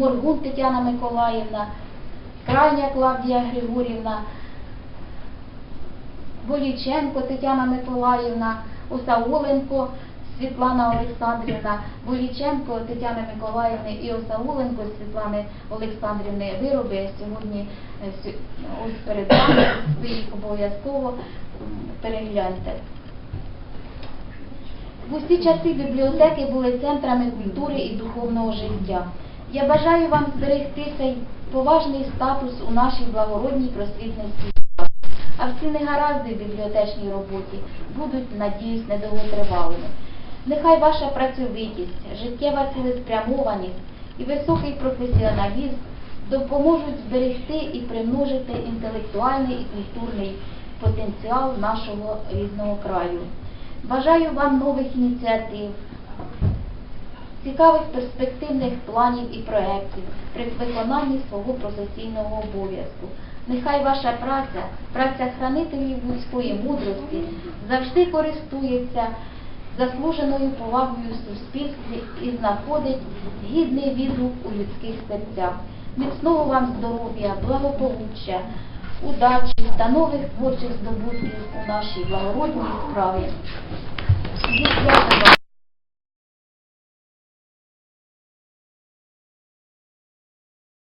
Моргун Тетяна Миколаївна, Крайня Клавдія Григорівна, Воліченко Тетяна Миколаївна, Осауленко Світлана Олександрівна, Воліченко Тетяни Миколаївни і Осауленко Світлани Олександрівни вироби сьогодні е, ось перед вами, ви їх обов'язково перегляньте. В усі часи бібліотеки були центрами культури і духовного життя. Я бажаю вам зберегти цей поважний статус у нашій благородній просвітницькій справі. А всі негаразди в бібліотечній роботі будуть, надіюсь, недовготривалими. Нехай ваша працьовитість, життєва цілеспрямованість і високий професіоналізм допоможуть зберегти і примножити інтелектуальний і культурний потенціал нашого рідного краю. Бажаю вам нових ініціатив, цікавих перспективних планів і проєктів при виконанні свого професійного обов'язку. Нехай ваша праця, праця хранителів людської мудрості завжди користується заслуженою повагою суспільстві і знаходить гідний відгук у людських серцях. Міцного вам здоров'я, благополуччя, удачі та нових творчих здобутків у нашій благородній справі.